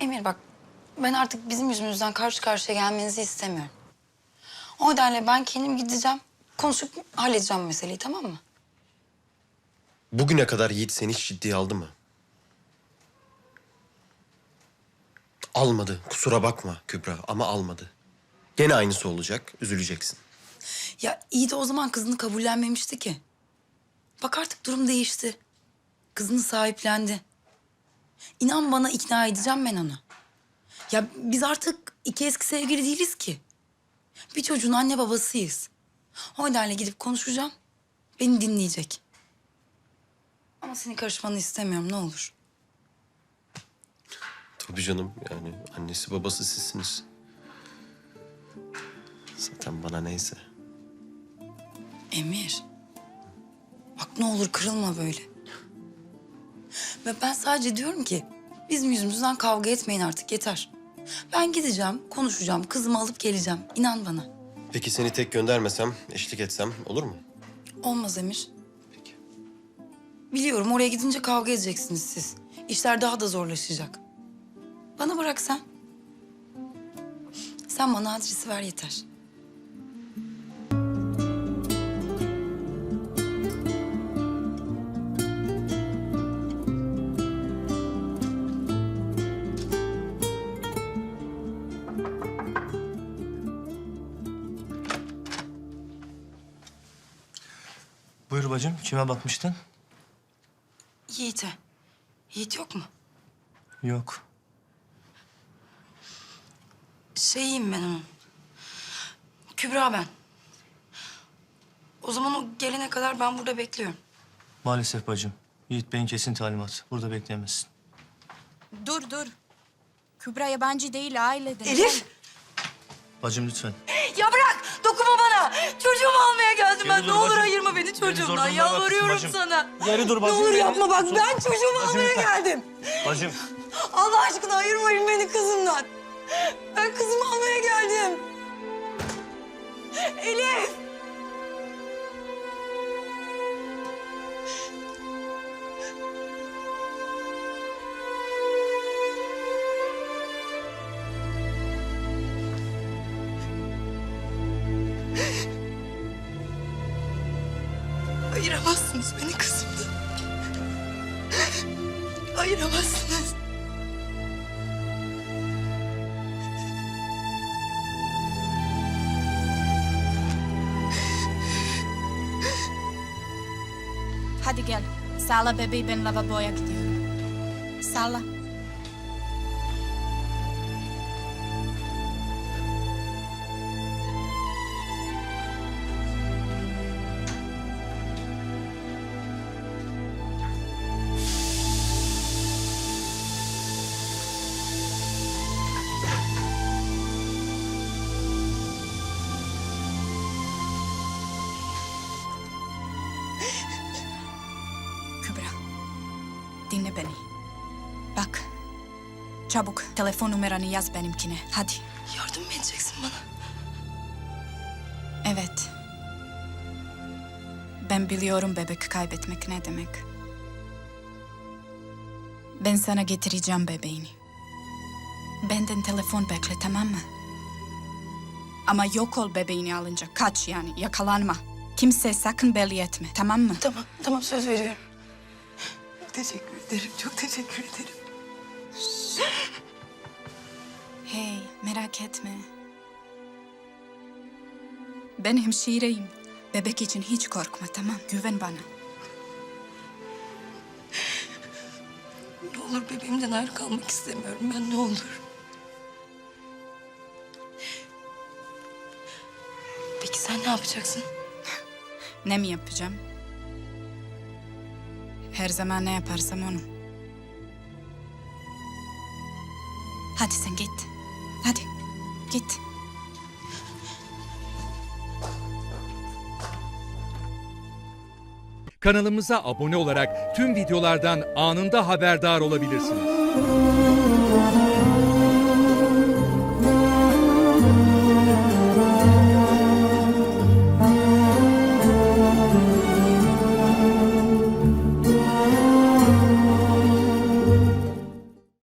Emir bak ben artık bizim yüzümüzden karşı karşıya gelmenizi istemiyorum. O nedenle ben kendim gideceğim. Konuşup halledeceğim meseleyi tamam mı? Bugüne kadar Yiğit seni hiç ciddiye aldı mı? Almadı. Kusura bakma Kübra ama almadı. Gene aynısı olacak. Üzüleceksin. Ya iyi de o zaman kızını kabullenmemişti ki. Bak artık durum değişti. Kızını sahiplendi. İnan bana ikna edeceğim ben onu. Ya biz artık iki eski sevgili değiliz ki. Bir çocuğun anne babasıyız. O nedenle gidip konuşacağım. Beni dinleyecek. Ama seni karışmanı istemiyorum ne olur. Tabii canım yani annesi babası sizsiniz. Zaten bana neyse. Emir. Bak ne olur kırılma böyle. Ve ben sadece diyorum ki bizim yüzümüzden kavga etmeyin artık yeter. Ben gideceğim, konuşacağım, kızımı alıp geleceğim. İnan bana. Peki seni tek göndermesem, eşlik etsem olur mu? Olmaz Emir. Peki. Biliyorum oraya gidince kavga edeceksiniz siz. İşler daha da zorlaşacak. Bana bırak sen. Sen bana adresi ver yeter. Buyur bacım, kime bakmıştın? Yiğit'e. Yiğit yok mu? Yok. Şeyiyim ben onun. Kübra ben. O zaman o gelene kadar ben burada bekliyorum. Maalesef bacım. Yiğit Bey'in kesin talimat. Burada bekleyemezsin. Dur dur. Kübra yabancı değil aileden. Elif! Bacım lütfen. Dokunma bana! Çocuğumu almaya geldim ben. Geri Ne dur olur bacım. ayırma beni çocuğumdan. Yalvarıyorum bacım. sana. Geri dur Ne bacım, olur geri yapma dur. bak. Ben çocuğumu Bacım almaya lütfen. geldim. Bacım, Allah aşkına ayırmayın beni kızımdan. Ben kızımı almaya geldim. Elif! Ayıramazsınız beni kızımdan. Ayıramazsınız. Hadi gel. Sağla bebeği ben lavaboya gidiyorum. Sağla. Beni. Bak. Çabuk telefon numaranı yaz benimkine. Hadi. Yardım mı edeceksin bana? Evet. Ben biliyorum bebek kaybetmek ne demek. Ben sana getireceğim bebeğini. Benden telefon bekle tamam mı? Ama yok ol bebeğini alınca. Kaç yani yakalanma. Kimse sakın belli etme tamam mı? Tamam, tamam söz veriyorum. Teşekkür ederim, çok teşekkür ederim. Hey merak etme. Ben hemşireyim. Bebek için hiç korkma tamam. Güven bana. Ne olur bebeğimden ayrı kalmak istemiyorum ben ne olur. Peki sen ne yapacaksın? Ne mi yapacağım? Her zaman ne yaparsam onu. Hadi sen git. Hadi git. Kanalımıza abone olarak tüm videolardan anında haberdar olabilirsiniz.